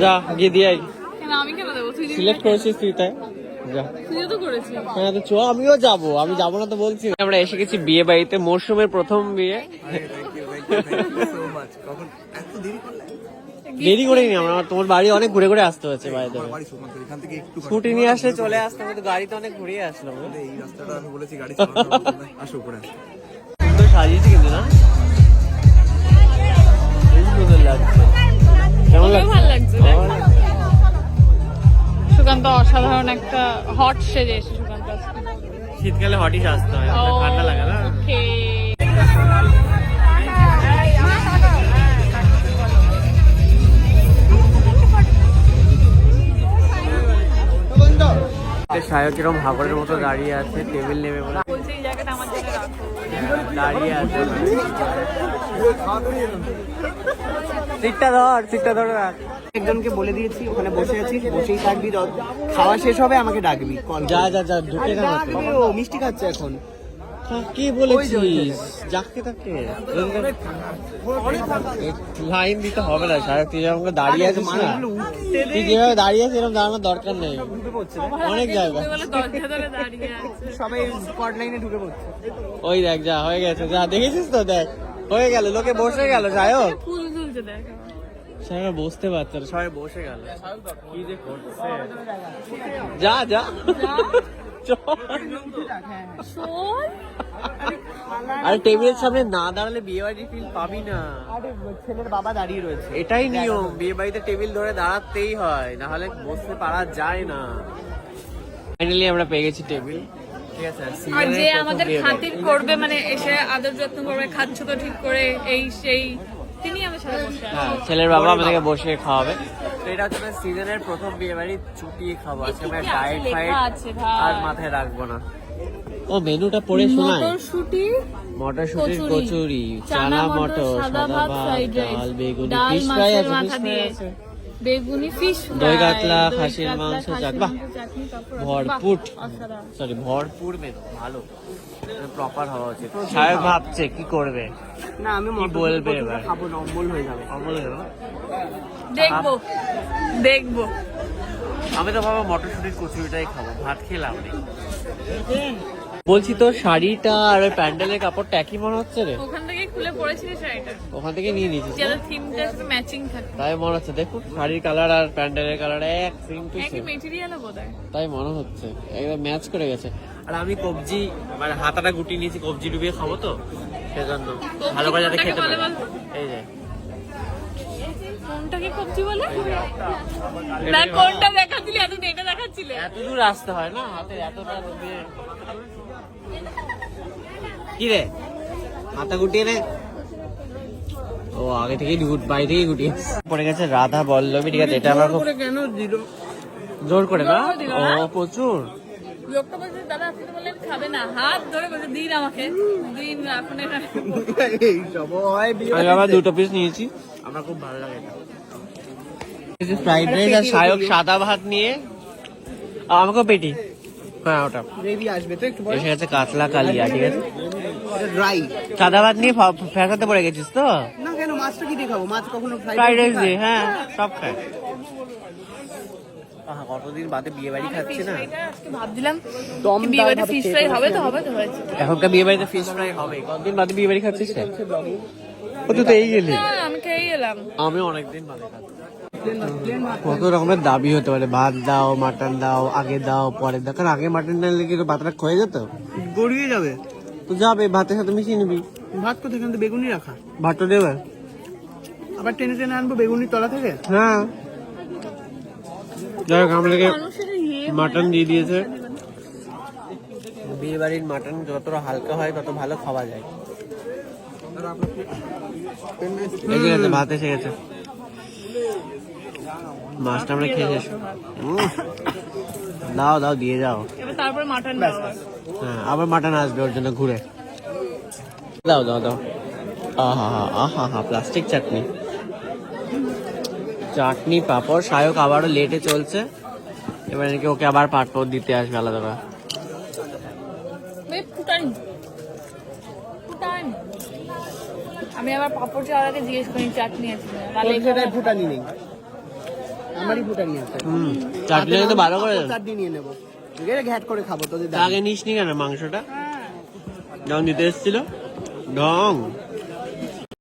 যা গিয়ে দিয়ে আই আমি কেন দেবো? তুই সিলেক্ট করেছিস তুই তাই? যা। তুইও তো করেছিস। হ্যাঁ তো চ আমিও যাব আমি যাব না তো বলছি। আমরা এসে গেছি বিয়ে বাড়িতে মরশুমের প্রথম বিয়ে। দেরি করে নি আমরা তোমার বাড়ি অনেক ঘুরে ঘুরে আসতে হচ্ছে বাড়িতে এখান স্কুটি নিয়ে আসলে চলে আসতে হবে তো গাড়িতে অনেক ঘুরিয়ে আসলাম এই রাস্তাটা আমি বলেছি গাড়ি আসো উপরে তো সাজিয়েছি কিন্তু না? সুন্দর লাগছে। কেমন লাগছে। অসাধারণ একটা হট সেজে এসে সুকান্ত। শীতকালে হটই সাজতে হয় ঠান্ডা লাগে না. সায়ক এরকম হাবড়ের মতো দাঁড়িয়ে আছে টেবিল নেবে বলে বলছে এই জায়গাটা আমার জন্য রাখো। দাঁড়িয়ে আছে। সিটটা ধর সিটটা ধরে রাখ। একজনকে বলে দিয়েছি ওখানে বসে আছি বসেই থাকবি খাওয়া শেষ হবে আমাকে ডাকবি কল যা যা যা ঢুকে না মিষ্টি খাচ্ছে এখন। কি বলেছিস? যাকে তাকে। লাইন দিতে হবে না সাহেব তুই করে দাঁড়িয়ে আছিস না। তুই যেভাবে দাঁড়িয়ে আছিস এরকম দাঁড়ানোর দরকার নেই। অনেক জায়গা। তুমি বলে দরজা ধরে দাঁড়িয়ে আছে। সবাই স্পট লাইনে ঢুকে পড়ছে। ওই দেখ যা হয়ে গেছে। যা দেখেছিস তো? দেখ হয়ে গেল লোকে বসে গেল সায়ক ফুল তুলছে বসতে পারছে না। সবাই বসে গেল। কি যে করছে যা। যা। আরে টেবিলের সামনে না দাঁড়ালে বিয়ে বাড়ির ফিল পাবি না। আরে ছেলের বাবা দাঁড়িয়ে রয়েছে। এটাই নিয়ম বিয়ে বাড়িতে টেবিল ধরে দাঁড়াতেই হয় না হলে বসতে পারা যায় না। ফাইনালি আমরা পেয়ে গেছি টেবিল। ঠিক আছে আর আর যে আমাদের খাতির করবে মানে এসে আদর যত্ন করবে খাচ্ছ তো ঠিক করে এই সেই তিনি আমার সাথে বসে হ্যাঁ ছেলের বাবা আমাদেরকে বসে খাওয়াবে। এটা হচ্ছে সিজনের প্রথম বিয়ে বাড়ি চুটিয়ে খাব আজকে আমরা ডায়েট ফাইট আর মাথায় রাখব না। ও মেনুটা পড়ে শোনায়? মটরশুঁটি মটরশুটির কচুরি, কচুরি চানা মটর, সাদা ভাত, ডাল বেগুনি ফিশ ফ্রাই আছে মাথা দিয়ে, বেগুনি ফিশ দই ফ্রাই, কাতলা, দই খাসির কাতলা, মাংস, খাসির মাংস, চাটনি, ভরপুর। সরি ভরপুর মেনু ভালো। প্রপার হওয়া উচিত। সাহেব ভাবছে কি করবে? না আমি কি বলবে এবার? খাব না অম্বল হয়ে যাবে। অমল গেল দেখব। দেখব। আমি তো বাবা মটরশুটির কচুরিটাই খাব ভাত খেলাম নেই। বলছি তো শাড়িটা আর ওই প্যান্ডেলের কাপড়টা একই মনে হচ্ছে রে? ওখান থেকে খুলে পড়েছিলি শাড়িটা। ওখান থেকে নিয়ে নিয়েছিস না? যেটা থিমটা ম্যাচিং থাকে। তাই মনে হচ্ছে দেখুন শাড়ির কালার আর প্যান্ডেলের কালার এক সেম টু একই সেম মেটেরিয়ালও বোধ হয় তাই মনে হচ্ছে একদম ম্যাচ করে গেছে। আর আমি কবজি মানে হাতাটা গুটি নিয়েছি কবজি ডুবিয়ে খাব তো? সেজন্য। ভালো করে যাতে খেতে পারে। এই যে কোনটাকে কবজি বলে? না কোনটা দেখাচ্ছিলি? এত এটা দেখাচ্ছিলে? এত দূর আসতে হয় না হাতে এতটা দিয়ে কি রে? হাতা গুটিয়ে নে। ও আগে থেকেই গুট বাড়ি থেকেই গুটিয়ে পড়ে গেছে রাধা বল্লভী ঠিক আছে এটা আমার খুব কেন দিল? জোর করে না? জোর ও হ্যাঁ? প্রচুর। লোকটা বলছে দাদা আপনি তো বললেন খাবে না। হাত ধরে বলছে দিন আমাকে। দিন এখন এই সব হয় আমি আবার দুটো পিস নিয়েছি। আমার খুব ভালো লাগে এটা। ফ্রাইড রাইস আর সায়ক সাদা ভাত নিয়ে আমাকেও পেটি। হ্যাঁ ওটা। গ্রেভি আসবে তো একটু এসে গেছে কাতলা কালিয়া ঠিক আছে। ড্রাই সাদা ভাত নিয়ে ফ্যাসাতে পড়ে গেছিস তো? না কেন? মাছটা কি দিয়ে খাব? মাছ কখনো ফ্রাইড রাইস দিয়ে হ্যাঁ সব খায়। কতদিন বাদে বিয়ে বাড়ি খাচ্ছি না? ভাবছিলাম দম বিয়ে বাড়িতে ফিশ ফ্রাই হবে তো? হবে তো? হয়েছে। এখনকার বিয়ে বাড়িতে ফিশ ফ্রাই হবে। কতদিন বাদে বিয়ে বাড়ি খাচ্ছিস রে? ও তুই তো এই গেলি। আমি খেয়ে এলাম। আমি অনেকদিন বাদে খাচ্ছি। কত রকমের দাবি হতে পারে? ভাত দাও মাটন দাও আগে দাও পরে দাও। কারণ আগে মাটন না দিলে কি তো ভাতটা ক্ষয়ে যেত? গড়িয়ে যাবে। তো যাবে ভাতের সাথে মিশিয়ে নিবি। ভাত কোথায়? এখানে তো বেগুনি রাখা। ভাতটা দেবে আবার টেনে টেনে আনব বেগুনির তলা থেকে? হ্যাঁ। যাই হোক আমাদেরকে মাটন দিয়ে দিয়েছে। বিয়ে বাড়ির মাটন যতটা হালকা হয় তত ভালো খাওয়া যায়। ভাত এসে গেছে। মাছটা আমরা খেয়ে শেষ দাও দাও দিয়ে যাও। এবার তারপরে মাটন হ্যাঁ। আবার মাটন আসবে ওর জন্য ঘুরে। দাও দাও দাও। আহা আহা হা প্লাস্টিক চাটনি চাটনি পাপড় সায়ক আবারও লেটে চলছে। এবার নাকি ওকে আবার পাপড় দিতে আসবে আলাদা করে। আমি আবার পাপড় চাওয়ার আগে জিজ্ঞেস করি চাটনি আছে ফুটানি নেই। চাটমারি ফুটা নিয়ে আসতে হুম চাটনি তো ভালো করে। দেন। চাটনি নিয়ে নেব। ঘ্যাট করে খাব তোদের আগে নিস নি কেন মাংসটা? হ্যাঁ। যখন দিতে এসেছিল? ঢং?